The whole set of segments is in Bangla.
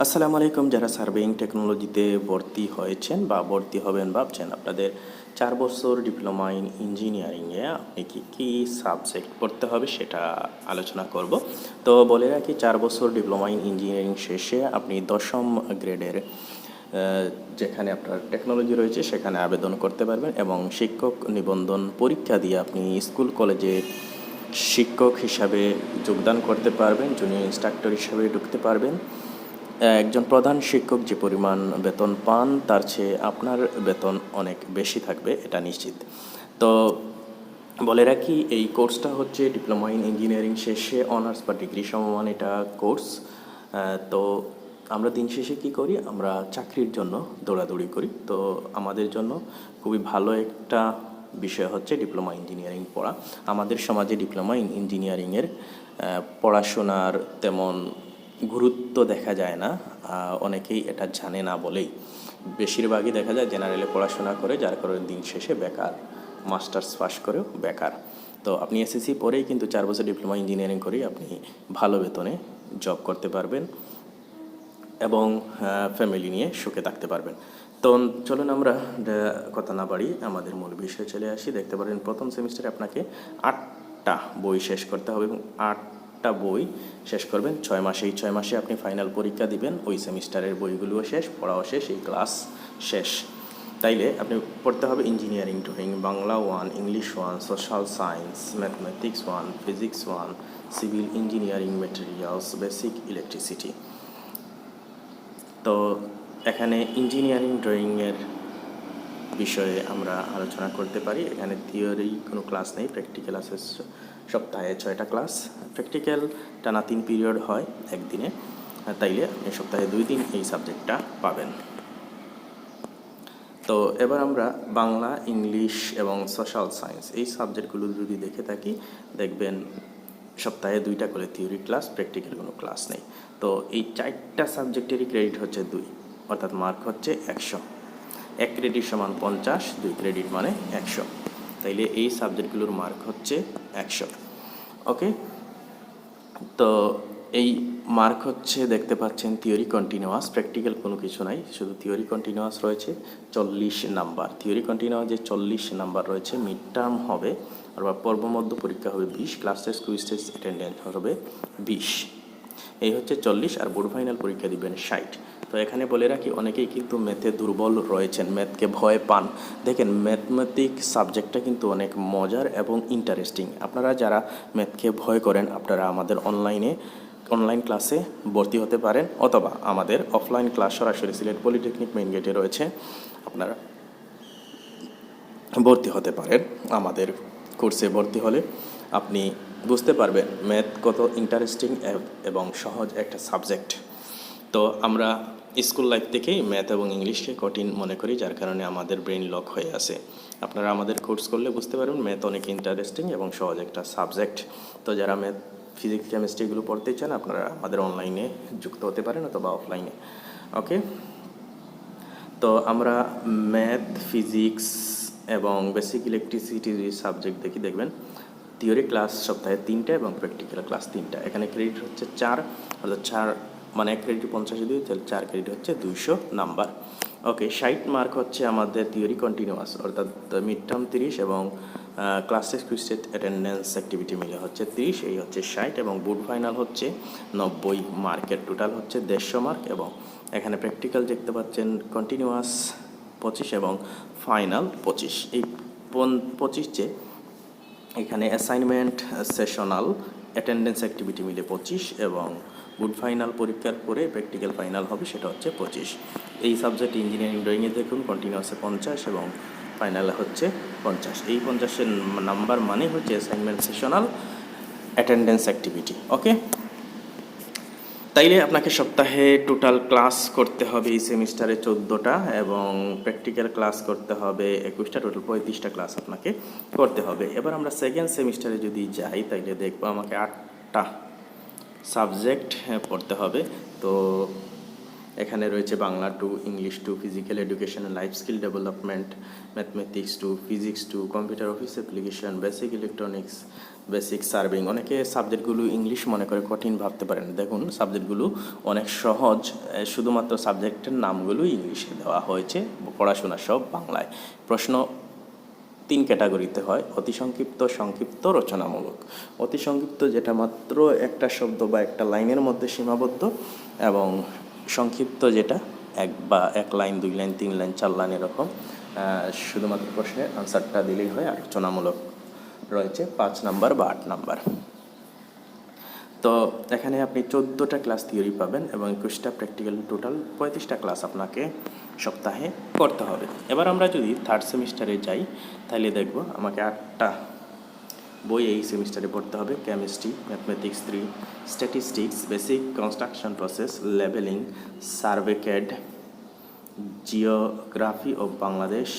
আসসালামু আলাইকুম, যারা সার্ভেইং টেকনোলজিতে ভর্তি হয়েছেন বা ভর্তি হবেন, ভাবছেন আপনাদের চার বছর ডিপ্লোমা ইন ইঞ্জিনিয়ারিংয়ে আপনি কী কী সাবজেক্ট পড়তে হবে সেটা আলোচনা করব। তো বলে রাখি, চার বছর ডিপ্লোমা ইন ইঞ্জিনিয়ারিং শেষে আপনি দশম গ্রেডের যেখানে আপনার টেকনোলজি রয়েছে সেখানে আবেদন করতে পারবেন এবং শিক্ষক নিবন্ধন পরীক্ষা দিয়ে আপনি স্কুল কলেজে শিক্ষক হিসাবে যোগদান করতে পারবেন জুনিয়র ইনস্ট্রাক্টর হিসাবে ঢুকতে পারবেন। একজন প্রধান শিক্ষক যে পরিমাণ বেতন পান, তার চেয়ে আপনার বেতন অনেক বেশি থাকবে, এটা নিশ্চিত। তো বলে রাখি, এই কোর্সটা হচ্ছে ডিপ্লোমা ইন ইঞ্জিনিয়ারিং শেষে অনার্স বা ডিগ্রি সমমান এটা কোর্স। তো আমরা দিন শেষে কি করি? আমরা চাকরির জন্য দৌড়াদৌড়ি করি। তো আমাদের জন্য খুবই ভালো একটা বিষয় হচ্ছে ডিপ্লোমা ইঞ্জিনিয়ারিং পড়া। আমাদের সমাজে ডিপ্লোমা ইন ইঞ্জিনিয়ারিংয়ের পড়াশোনার তেমন গুরুত্ব দেখা যায় না অনেকেই এটা জানে না বলেই। বেশিরভাগই দেখা যায় জেনারেলে পড়াশোনা করে, যার কারণে দিন শেষে বেকার মাস্টার্স পাস করেও বেকার। তো আপনি এসএসসি পরেই কিন্তু চার বছর ডিপ্লোমা ইঞ্জিনিয়ারিং করেই আপনি ভালো বেতনে জব করতে পারবেন এবং ফ্যামিলি নিয়ে সুখে থাকতে পারবেন। তো চলুন আমরা কথা না বাড়ি আমাদের মূল বিষয়ে চলে আসি। দেখতে পারেন প্রথম সেমিস্টারে আপনাকে আটটা বই শেষ করতে হবে এবং আটটা বই শেষ করবেন। ছয় মাসে, এই ছয় মাসে আপনি ফাইনাল পরীক্ষা দিবেন। ওই সেমিস্টারের বইগুলোও শেষ, পড়াও শেষ, এই ক্লাস শেষ। তাইলে আপনি পড়তে হবে engineering drawing Bangla one English one social science mathematics one physics one civil engineering materials basic electricity তো এখানে ইঞ্জিনিয়ারিং ড্রয়িংয়ের বিষয়ে আমরা আলোচনা করতে পারি। এখানে থিওরি কোনো ক্লাস নেই প্র্যাকটিক্যাল আছে স- সপ্তাহে ছয়টা ক্লাস প্র্যাকটিক্যাল টানা তিন পিরিয়ড হয় একদিনে। তাইলে আপনি সপ্তাহে দুই দিন এই সাবজেক্টটা পাবেন। তো এবার আমরা বাংলা, ইংলিশ এবং সোশ্যাল সায়েন্স এই সাবজেক্টগুলো যদি দেখে থাকি, দেখবেন সপ্তাহে দুইটা করে থিওরি ক্লাস প্র্যাকটিক্যাল কোনো ক্লাস নেই। তো এই চারটা সাবজেক্টেরই ক্রেডিট হচ্ছে দুই, অর্থাৎ মার্ক হচ্ছে একশো। এক ক্রেডিট সমান পঞ্চাশ, দুই ক্রেডিট মানে একশো। তাইলে এই সাবজেক্টগুলোর মার্ক হচ্ছে একশো। ওকে তো এই মার্ক হচ্ছে, দেখতে পাচ্ছেন থিওরি কন্টিনিউয়াস প্র্যাকটিক্যাল কোনো কিছু নাই, শুধু থিওরি কন্টিনিউয়াস রয়েছে, চল্লিশ নাম্বার থিওরি কন্টিনিউয়াস যে চল্লিশ নাম্বার রয়েছে মিড টার্ম হবে আর বা পর্বমধ্য পরীক্ষা হবে বিশ class test quiz test attendance হবে বিশ। এই হচ্ছে চল্লিশ, আর বোর্ড ফাইনাল পরীক্ষা দিবেন ষাট। তো এখানে বলে রাখি, অনেকেই কিন্তু ম্যাথে দুর্বল রয়েছেন ম্যাথকে ভয় পান। দেখেন ম্যাথমেটিক সাবজেক্টটা কিন্তু অনেক মজার এবং ইন্টারেস্টিং আপনারা যারা ম্যাথকে ভয় করেন, আপনারা আমাদের অনলাইনে অনলাইন ক্লাসে ভর্তি হতে পারেন, অথবা আমাদের অফলাইন ক্লাস সরাসরি সিলেট পলিটেকনিক মেইন গেটে রয়েছে, আপনারা ভর্তি হতে পারেন। আমাদের কোর্সে ভর্তি হলে আপনি বুঝতে পারবেন ম্যাথ কত ইন্টারেস্টিং এবং সহজ একটা সাবজেক্ট তো আমরা স্কুল লাইফ থেকেই ম্যাথ এবং ইংলিশকে কঠিন মনে করি, যার কারণে আমাদের ব্রেন লক হয়ে আছে। আপনারা আমাদের কোর্স করলে বুঝতে পারবেন ম্যাথ অনেক ইন্টারেস্টিং এবং সহজ একটা সাবজেক্ট। তো যারা ম্যাথ ফিজিক্স কেমিস্ট্রিগুলো পড়তে চান, আপনারা আমাদের অনলাইনে যুক্ত হতে পারেন অথবা অফলাইনে ওকে তো আমরা ম্যাথ ফিজিক্স এবং বেসিক ইলেকট্রিসিটি সাবজেক্ট দেখি, দেখবেন। থিওরি ক্লাস সপ্তাহে তিনটা এবং প্র্যাকটিক্যাল ক্লাস তিনটা। এখানে ক্রেডিট হচ্ছে চার, অর্থাৎ চার মানে এক ক্রেডিট পঞ্চাশে দুই, তাহলে চার ক্রেডিট হচ্ছে দুইশো নাম্বার। ওকে ষাট মার্ক হচ্ছে আমাদের থিওরি কন্টিনিউয়াস অর্থাৎ মিড টার্ম তিরিশ এবং ক্লাস টেস্ট অ্যাটেন্ডেন্স অ্যাক্টিভিটি মিলে হচ্ছে তিরিশ, এই হচ্ছে ষাট এবং বুট ফাইনাল হচ্ছে নব্বই মার্কের টোটাল হচ্ছে দেড়শো মার্ক এবং এখানে প্র্যাকটিক্যাল দেখতে পাচ্ছেন কন্টিনিউয়াস পঁচিশ এবং ফাইনাল পঁচিশ। এই পঁচিশ এখানে অ্যাসাইনমেন্ট সেশনাল অ্যাটেন্ডেন্স অ্যাক্টিভিটি মিলে পঁচিশ এবং গুড ফাইনাল পরীক্ষার পরে প্র্যাকটিক্যাল ফাইনাল হবে, সেটা হচ্ছে পঁচিশ। এই সাবজেক্ট ইঞ্জিনিয়ারিং ড্রয়িংয়ে দেখুন কন্টিনিউয়াসে পঞ্চাশ এবং ফাইনালে হচ্ছে পঞ্চাশ। এই পঞ্চাশের নাম্বার মানে হচ্ছে assignment sessional attendance activity okay তাইলে আপনাকে সপ্তাহে টোটাল ক্লাস করতে হবে এই সেমিস্টারে চোদ্দোটা এবং প্র্যাকটিক্যাল ক্লাস করতে হবে একুশটা টোটাল পঁয়ত্রিশটা ক্লাস আপনাকে করতে হবে। এবার আমরা সেকেন্ড সেমিস্টারে যদি যাই, তাইলে দেখব আমাকে আটটা সাবজেক্ট পড়তে হবে। তো এখানে রয়েছে Bangla two English two physical education life skill development mathematics two physics two computer office application basic electronics basic surveying অনেকে সাবজেক্টগুলো ইংলিশ মনে করে কঠিন ভাবতে পারেন। দেখুন, সাবজেক্টগুলো অনেক সহজ শুধুমাত্র সাবজেক্টের নামগুলো ইংলিশে দেওয়া হয়েছে, পড়াশোনা সব বাংলায়। প্রশ্ন তিন ক্যাটাগরিতে হয়, অতি সংক্ষিপ্ত সংক্ষিপ্ত, রচনামূলক। অতি সংক্ষিপ্ত যেটা মাত্র একটা শব্দ বা একটা লাইনের মধ্যে সীমাবদ্ধ এবং সংক্ষিপ্ত যেটা এক বা এক লাইন, দুই লাইন, তিন লাইন, চার লাইন এরকম শুধুমাত্র প্রশ্নের আনসারটা দিলেই হয়, আর রচনামূলক রয়েছে পাঁচ নাম্বার বা আট নাম্বার। তো এখানে আপনি চোদ্দোটা ক্লাস থিওরি পাবেন এবং একুশটা প্র্যাকটিক্যাল টোটাল পঁয়ত্রিশটা ক্লাস আপনাকে সপ্তাহে করতে হবে। এবার আমরা যদি থার্ড সেমিস্টারে যাই, তাহলে দেখব আমাকে আটটা বই এই সেমিস্টারে পড়তে হবে। Chemistry mathematics three statistics basic construction process levelling CAD geography of Bangladesh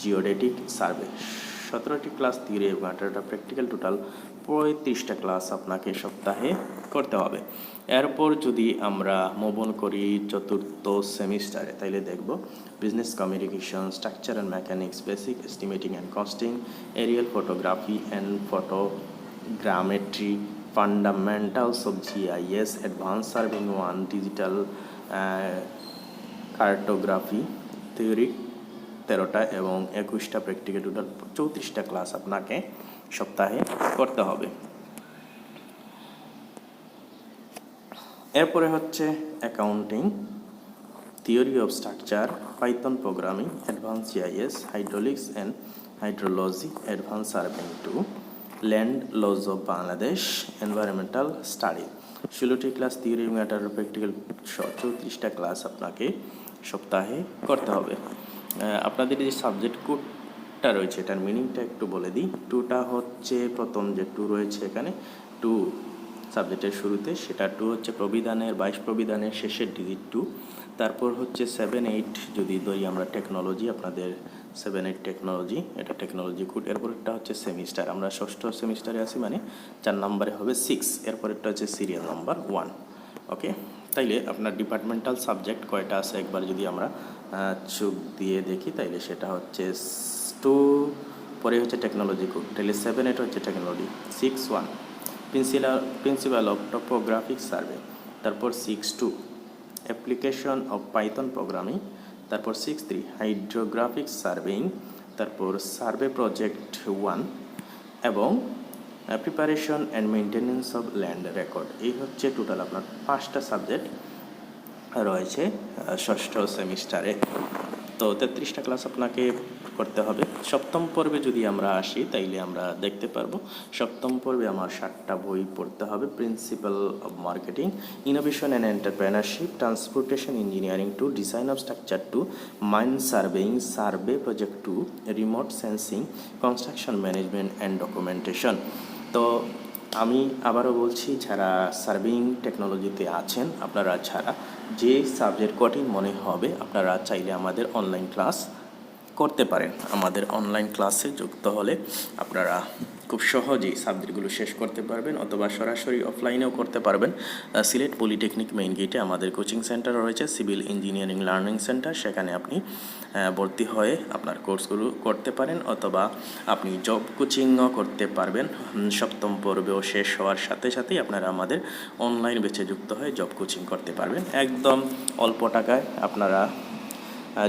geodetic survey সতেরোটি ক্লাস থিওরি এবং আঠারোটা প্র্যাকটিক্যাল টোটাল পঁয়ত্রিশটা ক্লাস আপনাকে সপ্তাহে করতে হবে। এরপর যদি আমরা মোবন করি চতুর্থ সেমিস্টারে, তাইলে দেখব business communication structure and mechanics basic estimating and costing aerial photography and photogrammetry fundamentals of GIS advance surveying one digital cartography theory তেরোটা এবং একুশটা প্র্যাকটিক্যাল টোটাল চৌত্রিশটা ক্লাস আপনাকে সপ্তাহে করতে হবে। এরপরে হচ্ছে accounting theory of structure python programming advance GIS hydraulics and hydrology advance surveying two land laws of Bangladesh environmental study ষোলোটি ক্লাস থিওরি এবং আঠারো প্র্যাকটিক্যাল চৌত্রিশটা ক্লাস আপনাকে সপ্তাহে করতে হবে। আপনাদের যে সাবজেক্ট কোডটা রয়েছে, এটার মিনিংটা একটু বলে দিই। টুটা হচ্ছে প্রথম যে টু রয়েছে এখানে টু সাবজেক্টের শুরুতে, সেটা টু হচ্ছে প্রবিধানের, বাইশ প্রবিধানের শেষের ডিজিট টু তারপর হচ্ছে সেভেন এইট যদি ধরি আমরা টেকনোলজি আপনাদের সেভেন এইট টেকনোলজি এটা টেকনোলজি কোড এরপরেরটা হচ্ছে সেমিস্টার আমরা ষষ্ঠ সেমিস্টারে আছি মানে চার নম্বরে হবে সিক্স এরপরেরটা হচ্ছে সিরিয়াল নাম্বার ওয়ান ওকে তাইলে আপনার ডিপার্টমেন্টাল সাবজেক্ট কয়টা আছে? একবার যদি আমরা চোখ দিয়ে দেখি, তাইলে সেটা হচ্ছে টু পরে হচ্ছে টেকনোলজি কোড তাহলে সেভেন এইট হচ্ছে technology six one principal principal of topographic survey তারপর six two application of python programming তারপর সিক্স থ্রি হাইড্রোগ্রাফিক সার্ভেইং তারপর সার্ভে প্রজেক্ট ওয়ান এবং preparation and maintenance of land record এই হচ্ছে টোটাল আপনার পাঁচটা সাবজেক্ট রয়েছে ষষ্ঠ সেমিস্টারে তো তেত্রিশটা ক্লাস আপনাকে করতে হবে। সপ্তম পর্বে যদি আমরা আসি, তাইলে আমরা দেখতে পারব, সপ্তম পর্বে আমার ষাটটা বই পড়তে হবে। Principal of marketing innovation and entrepreneurship transportation engineering two design of structure two mine surveying survey project two remote sensing construction management and documentation তো আমি আবারও বলছি, যারা সার্ভিং টেকনোলজিতে আছেন, আপনারা ছাড়া যে সাবজেক্ট কঠিন মনে হবে, আপনারা চাইলে আমাদের অনলাইন ক্লাস করতে পারেন। আমাদের অনলাইন ক্লাসে যুক্ত হলে আপনারা খুব সহজেই সাবজেক্টগুলো শেষ করতে পারবেন অথবা সরাসরি অফলাইনেও করতে পারবেন। সিলেট পলিটেকনিক মেইন গেটে আমাদের কোচিং সেন্টার রয়েছে, সিভিল ইঞ্জিনিয়ারিং লার্নিং সেন্টার। সেখানে আপনি ভর্তি হয়ে আপনার কোর্সগুলো করতে পারেন অথবা আপনি জব কোচিংও করতে পারবেন। সপ্তম পর্বেও শেষ হওয়ার সাথে সাথেই আপনারা আমাদের অনলাইন বেছে যুক্ত হয়ে জব কোচিং করতে পারবেন। একদম অল্প টাকায় আপনারা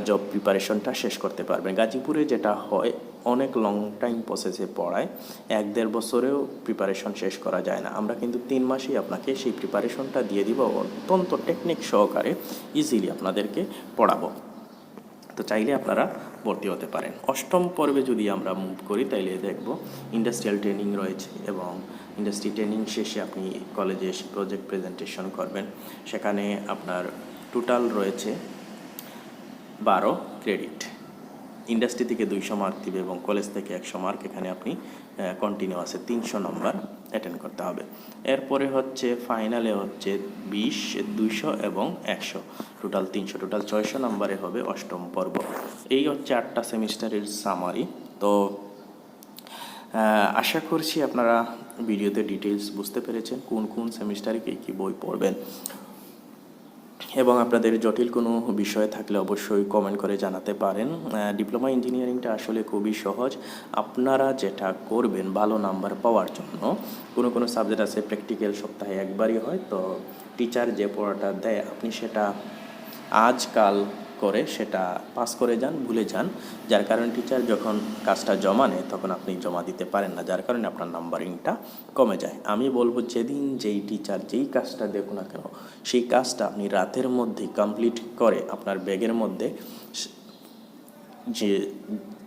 জব প্রিপারেশনটা শেষ করতে পারবেন। গাজীপুরে যেটা হয় অনেক লং টাইম প্রসেসে পড়ায়, এক দেড় বছরেও প্রিপারেশন শেষ করা যায় না। আমরা কিন্তু তিন মাসেই আপনাকে সেই প্রিপারেশনটা দিয়ে দিব, অত্যন্ত টেকনিক সহকারে ইজিলি আপনাদেরকে পড়াবো। তো চাইলে আপনারা ভর্তি হতে পারেন। অষ্টম পর্বে যদি আমরা মুভ করি, তাইলে দেখব ইন্ডাস্ট্রিয়াল ট্রেনিং রয়েছে এবং ইন্ডাস্ট্রি ট্রেনিং শেষে আপনি কলেজে এসে প্রজেক্ট প্রেজেন্টেশন করবেন। সেখানে আপনার টোটাল রয়েছে বারো ক্রেডিট ইন্ডাস্ট্রি থেকে দুইশো মার্ক দিবে এবং কলেজ থেকে একশো মার্ক এখানে আপনি কন্টিনিউ আছে তিনশো নম্বর অ্যাটেন্ড করতে হবে। এরপরে হচ্ছে ফাইনালে হচ্ছে বিশ, দুইশো এবং একশো। টোটাল তিনশো টোটাল ছয়শো নম্বরে হবে অষ্টম পর্ব। এই হচ্ছে আটটা সেমিস্টারের সামারি তো আশা করছি আপনারা ভিডিওতে ডিটেলস বুঝতে পেরেছেন, কোন কোন সেমিস্টারে কী কী বই পড়বেন। এবং আপনাদের জটিল কোনো বিষয় থাকলে অবশ্যই কমেন্ট করে জানাতে পারেন। ডিপ্লোমা ইঞ্জিনিয়ারিংটা আসলে খুবই সহজ। আপনারা যেটা করবেন ভালো নাম্বার পাওয়ার জন্য, কোনো কোনো সাবজেক্ট আছে প্র্যাকটিক্যাল সপ্তাহে একবারই হয়, তো টিচার যে পড়াটা দেয়, আপনি সেটা আজকাল করে, সেটা পাস করে যান, ভুলে যান। যার কারণে টিচার যখন কাজটা জমা নেয় তখন আপনি জমা দিতে পারেন না। যার কারণে আপনার নাম্বারিংটা কমে যায়। আমি বলব, যেদিন যেই টিচার যেই কাজটা দেখুন না কেন, সেই কাজটা আপনি রাতের মধ্যে কমপ্লিট করে আপনার ব্যাগের মধ্যে যে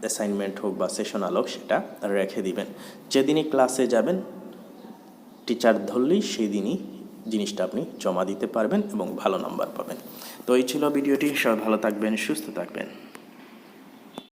অ্যাসাইনমেন্ট হোক বা সেশনাল হোক, সেটা রেখে দিবেন। যেদিনই ক্লাসে যাবেন টিচার ধরলেই সেই দিনই জিনিসটা আপনি জমা দিতে পারবেন এবং ভালো নাম্বার পাবেন। তো এই ছিল ভিডিওটি। সবাই ভালো থাকবেন সুস্থ থাকবেন।